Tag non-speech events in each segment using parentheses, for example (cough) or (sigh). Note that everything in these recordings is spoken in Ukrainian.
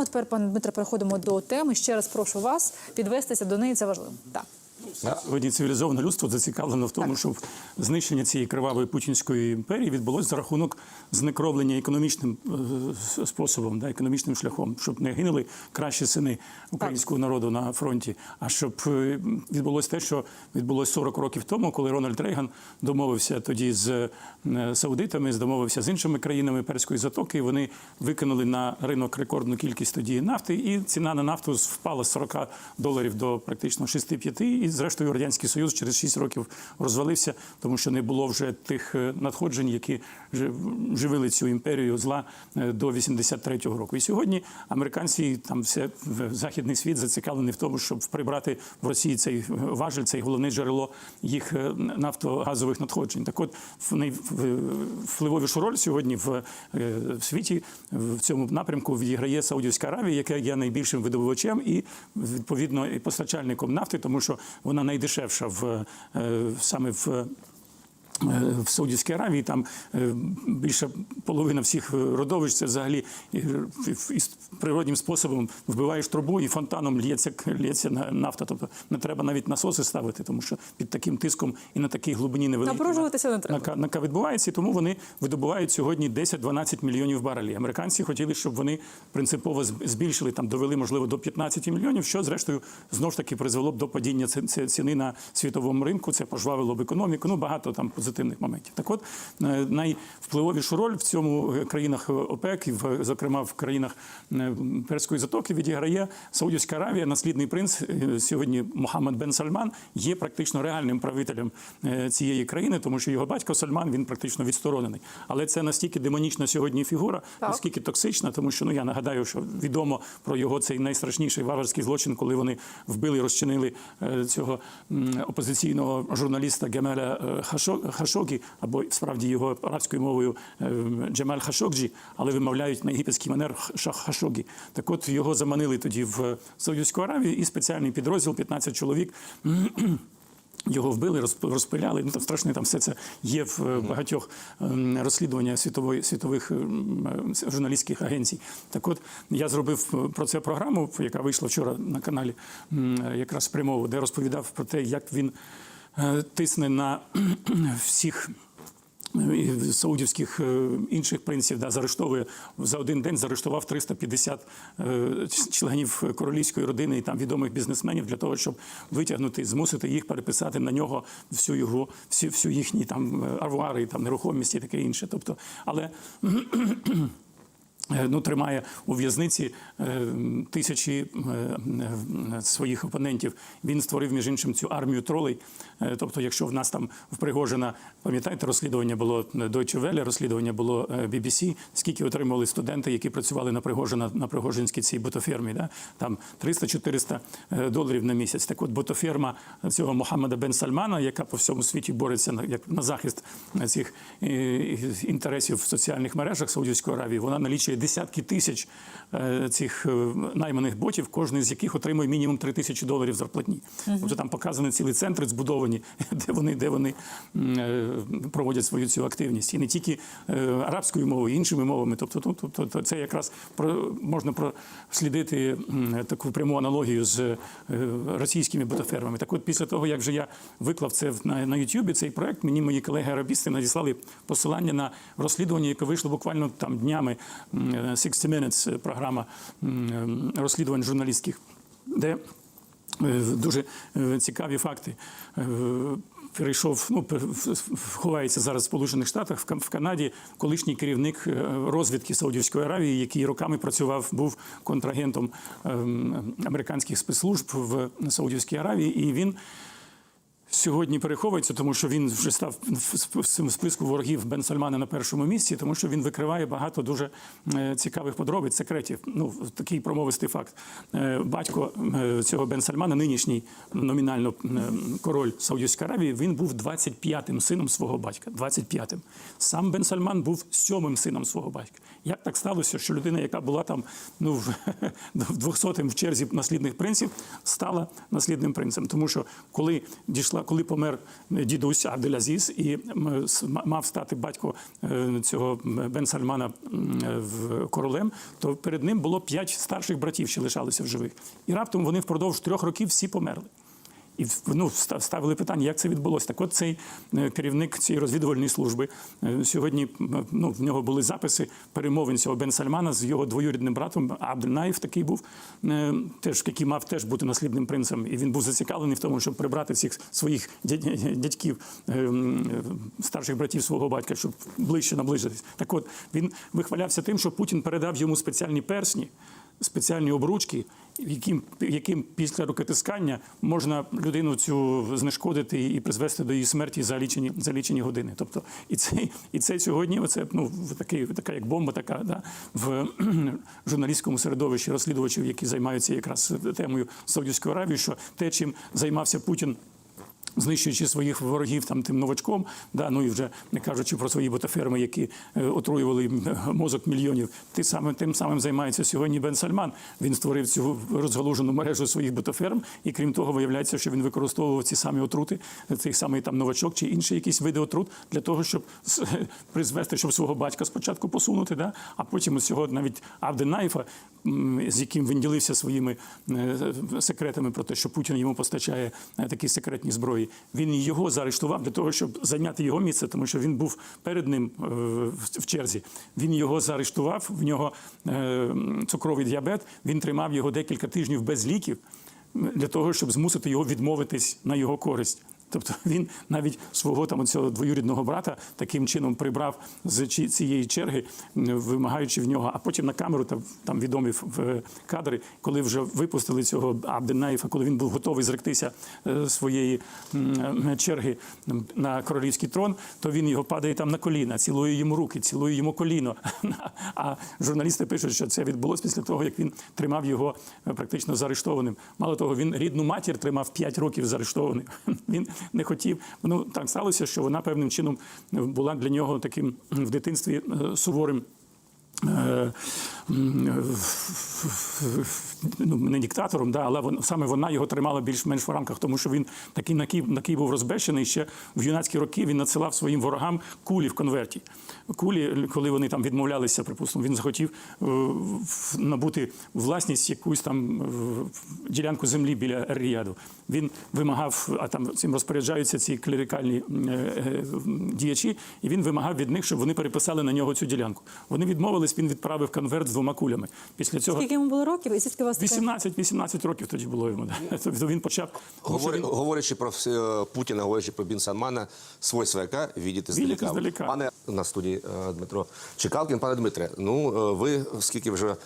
Ну а тепер, пане Дмитре, переходимо до теми. Ще раз прошу вас підвестися до неї. Це важливо. Так. Сьогодні цивілізоване людство зацікавлено в тому, щоб знищення цієї кривавої путінської імперії відбулося за рахунок знекровлення економічним е, способом, да, економічним шляхом, щоб не гинули кращі сини українського народу на фронті, а щоб е, відбулося те, що відбулося 40 років тому, коли Рональд Рейган домовився тоді з е, саудитами, домовився з іншими країнами Перської затоки. і Вони викинули на ринок рекордну кількість тоді нафти, і ціна на нафту впала з 40 доларів до практично 6-5. Зрештою радянський союз через 6 років розвалився, тому що не було вже тих е, надходжень, які жи- живили цю імперію зла е, до 83-го року. І сьогодні американці там все західний світ зацікавлений в тому, щоб прибрати в Росії цей важель, цей головне джерело їх е, нафтогазових надходжень. Так от в най- роль сьогодні е, в світі в цьому напрямку відіграє Саудівська Аравія, яка є найбільшим видобувачем і відповідно і постачальником нафти, тому що вона найдешевша в е, саме в. Е, В Саудівській Аравії там е, більше половина всіх родовищ це взагалі е, природнім способом вбиваєш трубу і фонтаном лється, лється на- нафта. Тобто не треба навіть насоси ставити, тому що під таким тиском і на такій глибині невеликій Напружуватися не треба. на, на, на відбувається, і тому вони видобувають сьогодні 10-12 мільйонів барелів. Американці хотіли, щоб вони принципово збільшили там, довели можливо до 15 мільйонів, що зрештою знов ж таки призвело б до падіння ці- ці- ціни на світовому ринку. Це пожвавило б економіку. Ну багато там позитивних моментів. Так, от е, найвпливовішу роль в цьому е, країнах ОПЕК, і в зокрема в країнах е, Перської затоки, відіграє Саудівська Аравія. Наслідний принц сьогодні Мохаммед Бен Сальман є практично реальним правителем цієї країни, тому що його батько Сальман він практично відсторонений. Але це настільки демонічна сьогодні фігура, Так. наскільки токсична, тому що ну я нагадаю, що відомо про його цей найстрашніший варварський злочин, коли вони вбили, розчинили цього опозиційного журналіста Гемеля Хашо- Хашогі, або справді його арабською мовою е, Джемаль Хашокджі, але вимовляють на египетський манер Шах Хашогі. Так от його заманили тоді в Саудівську Аравію і спеціальний підрозділ, 15 чоловік. (clears throat) Його вбили, розп- розпиляли. Ну там страшне там все це є в е, багатьох ем, розслідуваннях світової світових ем, е, журналістських агенцій. Так, от я зробив про це програму, яка вийшла вчора на каналі, якраз прямово, де розповідав про те, як він тисне на (clears throat) всіх. е, Саудівських е, інших принців да, заарештовує за один день заарештував 350 е, членів королівської родини і там відомих бізнесменів для того, щоб витягнути, змусити їх переписати на нього всю його, всю, всю їхні там е, авуари, там нерухомість і таке інше. Тобто, але Е, ну, тримає у в'язниці е, тисячі е, е, своїх опонентів. Він створив, між іншим, цю армію тролей. Е, Тобто, якщо в нас там в Пригожина, пам'ятаєте, розслідування було Deutsche Welle, розслідування було е, BBC, скільки отримували студенти, які працювали на Пригожина, на Пригожинській цій ботофермі, да? там 300-400 е, доларів на місяць. Так от ботоферма цього Мохаммеда Бен Сальмана, яка по всьому світі бореться на, як, на захист цих е, інтересів в соціальних мережах Саудівської Аравії, вона налічує десятки тисяч е, цих е, найманих ботів, кожен з яких отримує мінімум 3 тисячі доларів зарплатні. Тобто там показані цілі центри збудовані, (laughs) де вони, де вони е, проводять свою цю активність. І не тільки арабською мовою, і іншими мовами. Тобто, тобто, тобто це якраз про, можна прослідити таку пряму аналогію з російськими ботофермами. Так от після того, як вже я виклав це на, на YouTube, цей проект, мені мої колеги-арабісти надіслали посилання на розслідування, яке вийшло буквально там днями 60 Minutes, е, програма е, розслідувань журналістських, де Е, Дуже цікаві факти. Перейшов, ну ховається зараз в Сполучених Штатах, в Канаді, колишній керівник розвідки Саудівської Аравії, який роками працював, був контрагентом ем, американських спецслужб в Саудівській Аравії, і він Сьогодні переховується, тому що він вже став в списку ворогів Бен Сальмана на першому місці, тому що він викриває багато дуже е, цікавих подробиць, секретів. Ну такий промовистий факт. Е, Батько е, цього Бен Сальмана, нинішній номінально король Саудівської Аравії, він був 25-м сином свого батька. 25-м. Сам Бен Сальман був сьомим сином свого батька. Як так сталося, що людина, яка була там ну в (laughs) 200-м в черзі наслідних принців, стала наслідним принцем? Тому що коли дійшла коли, помер дідусь Абделязіс і мав стати батько е, цього Бен Сальмана е, королем, то перед ним було п'ять старших братів, що лишалися в живих. І раптом вони впродовж трьох років всі померли. І ну, ставили питання, як це відбулося. Так от цей е, керівник цієї розвідувальної служби е, сьогодні ну, в нього були записи перемовин цього Бен Сальмана з його двоюрідним братом Абдельнаїв такий був, е, теж, який мав теж бути наслідним принцем. І він був зацікавлений в тому, щоб прибрати цих своїх дядьків, е, е, старших братів свого батька, щоб ближче наближитись. Так от він вихвалявся тим, що Путін передав йому спеціальні персні спеціальні обручки, яким, яким після рукотискання можна людину цю знешкодити і призвести до її смерті за лічені, за лічені години. Тобто, і це, і це сьогодні, оце, ну, такий, така як бомба, така да, в (clears throat) журналістському середовищі розслідувачів, які займаються якраз темою Саудівської Аравії, що те, чим займався Путін знищуючи своїх ворогів там тим новачком, да, ну і вже не кажучи про свої ботаферми, які е, отруювали мозок мільйонів. Ти саме тим самим займається сьогодні Бен Сальман. Він створив цю розгалужену мережу своїх ботаферм, і крім того, виявляється, що він використовував ці самі отрути, цей самий там новачок чи інші якісь види отрут для того, щоб с- призвести, щоб свого батька спочатку посунути, да, а потім ось цього навіть Авденаєфа, м, з яким він ділився своїми е, секретами про те, що Путін йому постачає е, такі секретні зброї. Він його заарештував для того, щоб зайняти його місце, тому що він був перед ним е, в- в черзі. Він його заарештував, в нього е, цукровий діабет. Він тримав його декілька тижнів без ліків для того, щоб змусити його відмовитись на його користь. Тобто він навіть свого там цього двоюрідного брата таким чином прибрав з цієї черги, вимагаючи в нього, а потім на камеру там, там відомі в- кадри, коли вже випустили цього Абденаєфа, коли він був готовий зректися е, своєї черги на королівський трон, то він його падає там на коліна, цілує йому руки, цілує йому коліно. (laughs) А журналісти пишуть, що це відбулося після того, як він тримав його е, практично заарештованим. Мало того, він рідну матір тримав 5 років заарештованим. (laughs) Він не хотів. Ну так сталося, що вона певним чином була для нього таким в дитинстві е, суворим. Е, м, ну, не диктатором, да, але саме вона його тримала більш-менш в рамках, тому що він такий накий, накий був розбещений. Ще в юнацькі роки він надсилав своїм ворогам кулі в конверті. Кулі, коли вони там відмовлялися, припустимо, він захотів е, набути власність якусь там е, ділянку землі біля Ер-Ріяду. Він вимагав, а там цим розпоряджаються ці клерикальні е, е, діячі, і він вимагав від них, щоб вони переписали на нього цю ділянку. Вони відмовились, він відправив конверт з двома кулями. Після цього Скільки йому було років? І скільки у вас 18-18 років тоді було йому. да. Тобто він почав Говор, він- Говорячи про все, Путіна, говорячи про Бін Салмана, свой свояка відіти здаліка. Пане на студії е, Дмитро Чекалкін. Пане Дмитре, ну е, ви скільки вже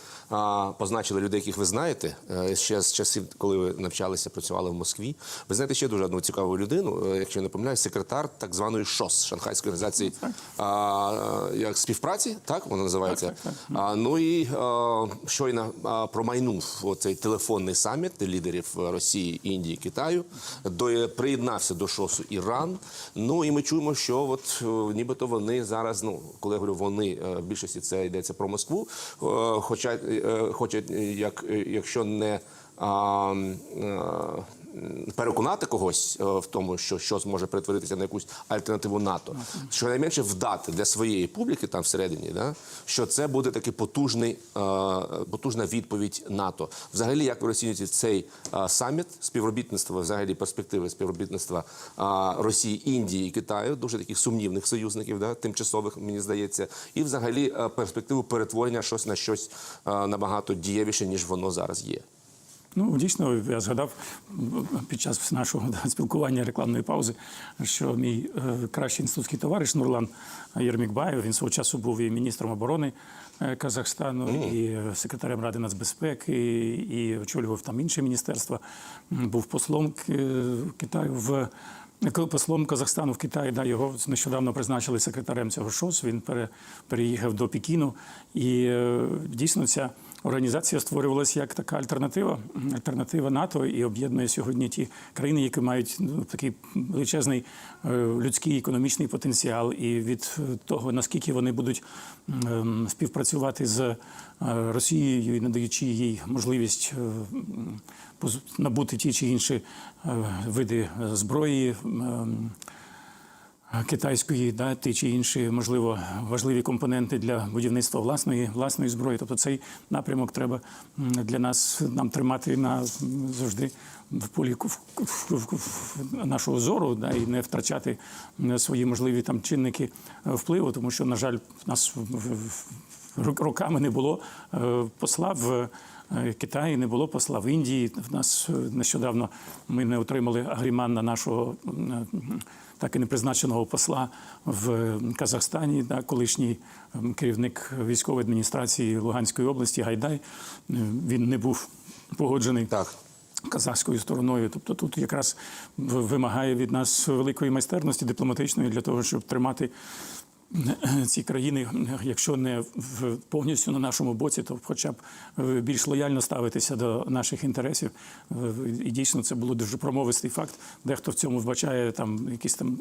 позначили людей, яких ви знаєте, е, ще з часів, коли ви навчалися, працювали в Москві. Ви знаєте ще дуже одну цікаву людину, е, якщо я не помиляюсь, секретар так званої ШОС Шанхайської організації а, е, як співпраці, так воно називається. Так, так, А, ну і е, щойно а, промайнув оцей телефонний саміт лідерів Росії, Індії, Китаю. До приєднався до ШОСу Іран. Ну і ми чуємо, що от нібито вони зараз, ну коли я говорю вони, в більшості це йдеться про Москву. Хоча е, як е, якщо не а, е, переконати когось е, в тому, що щось може перетворитися на якусь альтернативу НАТО, щонайменше вдати для своєї публіки там всередині, да, що це буде такий потужний, е, потужна відповідь НАТО. Взагалі, як ви розцінюєте цей е, саміт співробітництва, взагалі перспективи співробітництва Росії, Індії і Китаю, дуже таких сумнівних союзників, да, тимчасових, мені здається, і взагалі перспективу перетворення щось на щось набагато дієвіше, ніж воно зараз є. Ну, дійсно, я згадав під час нашого да, спілкування рекламної паузи, що мій е, кращий інститутський товариш Нурлан Єрмікбаєв, він свого часу був і міністром оборони е, Казахстану, і е, секретарем Ради нацбезпеки, і очолював там інші міністерства. Був послом К- Китаю в. Послом Казахстану в Китаї да, його нещодавно призначили секретарем цього ШОС. Він пере, переїхав до Пекіну. І е, дійсно ця організація створювалася як така альтернатива, альтернатива НАТО і об'єднує сьогодні ті країни, які мають ну, такий величезний е, людський економічний потенціал. І від того наскільки вони будуть ем, співпрацювати з е, Росією і надаючи їй можливість е, набути ті чи інші види зброї. Китайської, да, ті чи інші, можливо, важливі компоненти для будівництва власної власної зброї. Тобто цей напрямок треба для нас нам тримати на завжди в полі в- в- в- нашого зору, да, і не втрачати свої можливі там чинники е, впливу, тому що, на жаль, в нас роками не було е, посла в. е, Китаї не було посла в Індії. В нас нещодавно ми не отримали агріман на нашого так і не призначеного посла в Казахстані, да, колишній ем, керівник військової адміністрації Луганської області Гайдай. Е, Він не був погоджений Так. казахською стороною. Тобто тут якраз вимагає від нас великої майстерності дипломатичної для того, щоб тримати. (clears throat) Ці країни, якщо не повністю на нашому боці, то хоча б е, більш лояльно ставитися до наших інтересів. Е, І дійсно це було дуже промовистий факт. Дехто в цьому вбачає там якісь там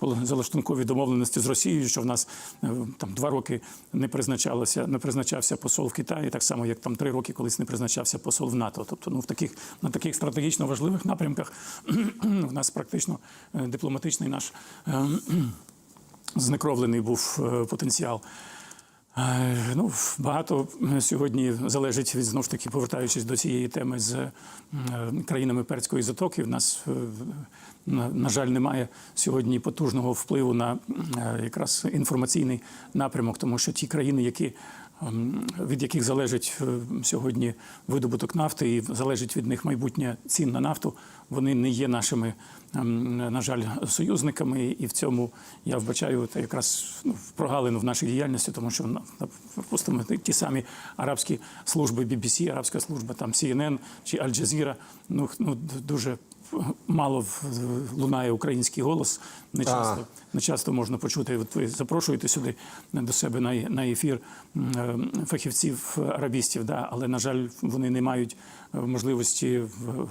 залаштункові домовленості з Росією, що в нас е, там два роки не призначалося, не призначався посол в Китаї, так само як там три роки колись не призначався посол в НАТО. Тобто, ну в таких на таких стратегічно важливих напрямках (clears throat) в нас практично дипломатичний наш. Знекровлений був е, потенціал. Е, Ну, багато е, сьогодні залежить від знову ж таки, повертаючись до цієї теми з країнами Перської затоки. В нас, на, жаль, немає сьогодні потужного впливу на якраз інформаційний напрямок, тому що ті країни, які від яких залежить е, сьогодні видобуток нафти і залежить від них майбутнє цін на нафту, вони не є нашими, ем, на жаль, союзниками. І в цьому я вбачаю та якраз ну, прогалину в нашій діяльності, тому що припустимо ті самі арабські служби BBC, арабська служба там CNN чи Аль Джазіра, ну, ну дуже мало лунає український голос. Не часто, не часто можна почути. От ви запрошуєте сюди до себе на, на ефір е, фахівців арабістів, да, але на жаль, вони не мають е, можливості в-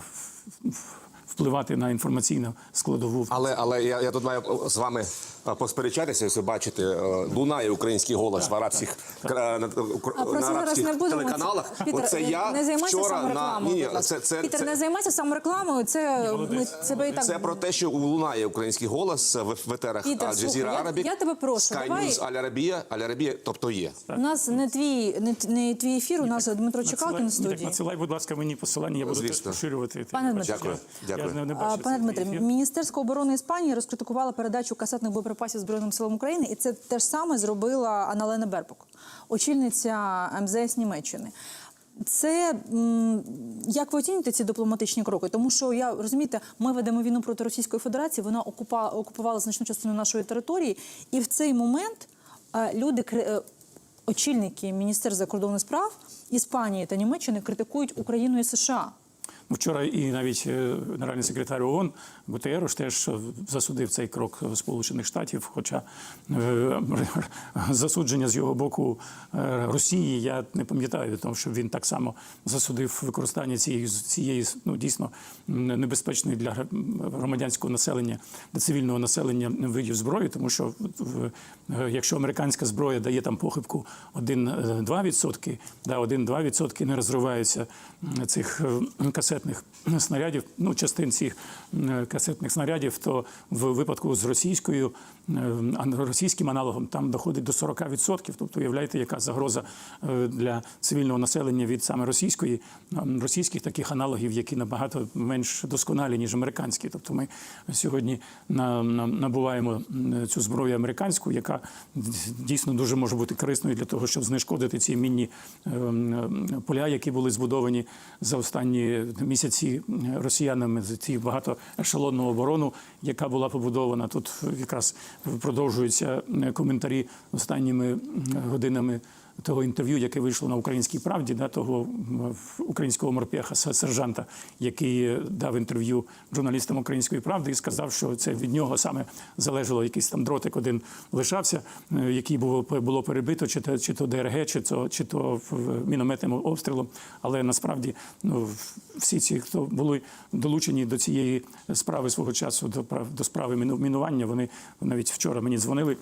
в- впливати на інформаційну складову. Але але я, я тут маю з вами е, посперечатися, якщо бачите, е, лунає український голос в арабських на, А на зараз арабських не будемо. телеканалах. Пітер, Оце я не займайся вчора на саморекламою. ні, це, це, Пітер, це, не займайся саморекламою. Це ми себе і так це про те, що лунає український голос в, в етерах Пітер, Аль Джазіра слухай, я- я тебе прошу, Sky давай- News, Аль Арабія, Аль Арабія, тобто є. У нас не твій не, не твій ефір. У нас Дмитро Чекалкін в студії. Так, надсилай, будь ласка, мені посилання, я буду поширювати. Пане Дмитро. Дякую, дякую. не Пане Дмитре. Міністерство оборони Іспанії розкритикувало передачу касетних боєприпасів Збройним силам України, і це те ж саме зробила Аналена Бербок, очільниця МЗС Німеччини. Це як ви оцінюєте ці дипломатичні кроки? Тому що я розумієте, ми ведемо війну проти Російської Федерації. Вона окупа, окупувала значну частину нашої території, і в цей момент е, люди е, очільники Міністерства закордонних справ Іспанії та Німеччини критикують Україну і США. Вчора і навіть е, генеральний секретар ООН Гутерош теж засудив цей крок Сполучених Штатів. Хоча е, (laughs) засудження з його боку е, Росії я не пам'ятаю, тому що він так само засудив використання цієї цієї ну дійсно небезпечної для громадянського населення, для цивільного населення видів зброї, тому що якщо американська зброя дає там похибку 1-2%, да, 1-2% не розриваються цих е, касетних снарядів, ну частин цих е, касетних снарядів, то в випадку з російською російським аналогом там доходить до 40%. Тобто уявляєте, яка загроза е, для цивільного населення від саме російської російських таких аналогів, які набагато менш досконалі ніж американські. Тобто ми сьогодні на, на, набуваємо цю зброю американську, яка дійсно дуже може бути корисною для того, щоб знешкодити ці мінні е, поля, які були збудовані за останні місяці росіянами ці багатоешелонну оборону, яка була побудована. Тут якраз продовжуються е, коментарі останніми годинами того інтерв'ю, яке вийшло на українській правді, да, того українського морпеха, сержанта, який дав інтерв'ю журналістам української правди і сказав, що це від нього саме залежало якийсь там дротик один лишався, е, який було було перебито, чи то, чи то ДРГ, чи то, чи то мінометним обстрілом. Але насправді ну, всі ці, хто були долучені до цієї справи свого часу, до до справи міну- мінування, вони навіть вчора мені дзвонили.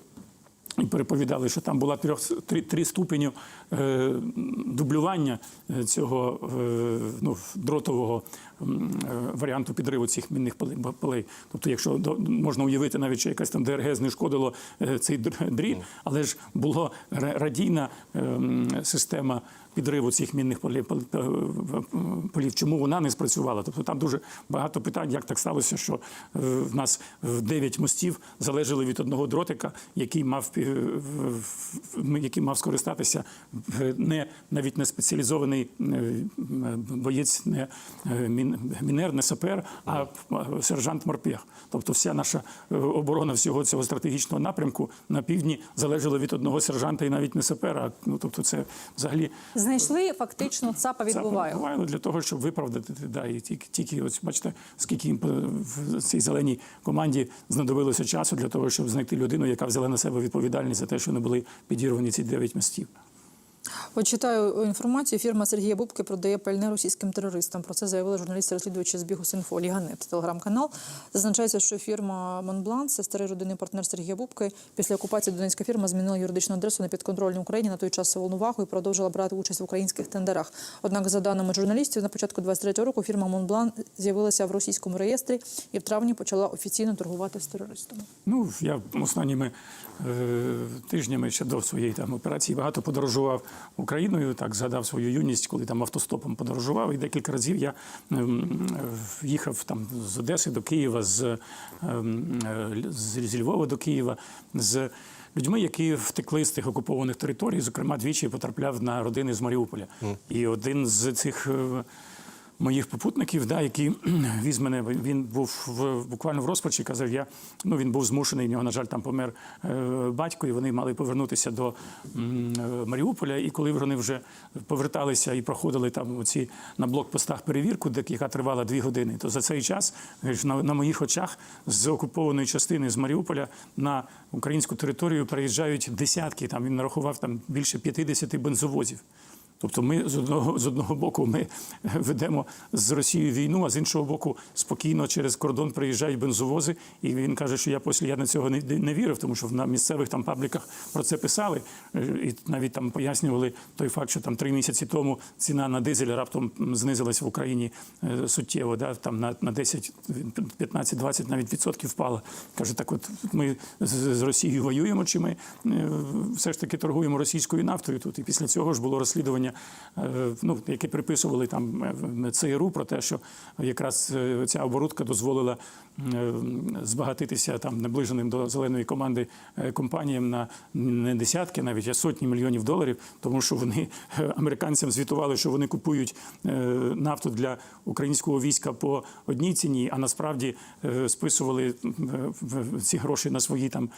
Переповідали, що там була трьох три, три ступені е, дублювання е, цього е, ну, дротового варіанту підриву цих мінних полей-. Тобто, якщо можна уявити, навіть що якась там ДРГ знешкодило е, цей др- дріт, але ж була радійна е, система підриву цих мінних полів, пол- е, полів. Чому вона не спрацювала? Тобто там дуже багато питань, як так сталося, що е, в нас 9 мостів залежали від одного дротика, який мав який мав скористатися е, не навіть не спеціалізований е, боєць, не е, мін- мінер, не сапер, а сержант морпех. Тобто, вся наша е, оборона всього цього стратегічного напрямку на півдні залежала від одного сержанта і навіть не сапера. Ну тобто, це взагалі Знайшли фактично ЦАПа від це для того, щоб виправдати. Да, і тільки, тільки ось бачите, скільки їм в цій зеленій команді знадобилося часу для того, щоб знайти людину, яка взяла на себе відповідальність за те, що не були підірвані ці дев'ять мостів. От інформацію. Фірма Сергія Бубки продає пальне російським терористам. Про це заявили журналісти, розслідувачі з бігу Синфо Ліганет, телеграм-канал. Зазначається, що фірма Монблан, це старий родинний партнер Сергія Бубки. Після окупації Донецька фірма змінила юридичну адресу на підконтрольній Україні на той час Волноваху і продовжила брати участь в українських тендерах. Однак, за даними журналістів, на початку 23-го року фірма Монблан з'явилася в російському реєстрі і в травні почала офіційно торгувати з терористами. Ну, я останніми тижнями ще до своєї там операції багато подорожував Україною. Так згадав свою юність, коли там автостопом подорожував. І декілька разів я ем, е, їхав там з Одеси до Києва, з, ем, е, з, Львова до Києва. з Людьми, які втекли з тих окупованих територій, зокрема, двічі потрапляв на родини з Маріуполя. І один з цих е, моїх попутників, да, який (clears throat) віз мене. Він був в буквально в розпачі. Казав, я ну він був змушений. В нього, на жаль, там помер е, батько, і вони мали повернутися до е, Маріуполя. І коли вони вже поверталися і проходили там оці на блокпостах перевірку, де яка тривала дві години, то за цей час на, на моїх очах з окупованої частини з Маріуполя на українську територію переїжджають десятки. Там він нарахував там більше 50 бензовозів. Тобто ми з одного з одного боку ми (laughs) ведемо з Росією війну, а з іншого боку спокійно через кордон приїжджають бензовози. І він каже, що я після я на цього не, не вірив, тому що на місцевих там пабліках про це писали. Е, І навіть там пояснювали той факт, що там три місяці тому ціна на дизель раптом знизилась в Україні е, суттєво, да, там на, на 10, 15, 20 навіть відсотків впала. Каже, так от ми з, з Росією воюємо, чи ми е, все ж таки торгуємо російською нафтою тут. І після цього ж було розслідування, е, ну, яке приписували там е, ЦРУ про те, що якраз е, ця оборудка дозволила збагатитися там наближеним до зеленої команди компаніям на не десятки, навіть а сотні мільйонів доларів, тому що вони американцям звітували, що вони купують нафту для українського війська по одній ціні, а насправді списували ці гроші на свої там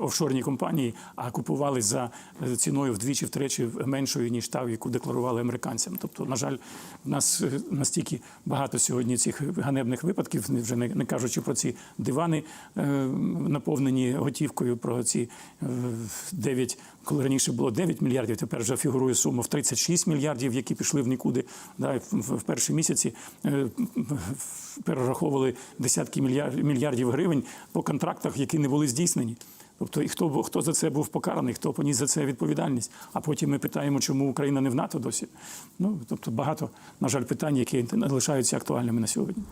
офшорні компанії, а купували за ціною вдвічі втричі меншою ніж та, яку декларували американцям. Тобто, на жаль, в нас е, настільки багато сьогодні цих ганебних випадків, вже не, кажучи про ці дивани, е, наповнені готівкою, про ці е, 9, коли раніше було 9 мільярдів, тепер вже фігурує сума в 36 мільярдів, які пішли в нікуди. Да, в, перші місяці е, перераховували десятки мільярдів гривень по контрактах, які не були здійснені. Тобто, і хто, хто за це був покараний, хто поніс за це відповідальність. А потім ми питаємо, чому Україна не в НАТО досі. Ну тобто багато, на жаль, питань, які лишаються актуальними на сьогодні.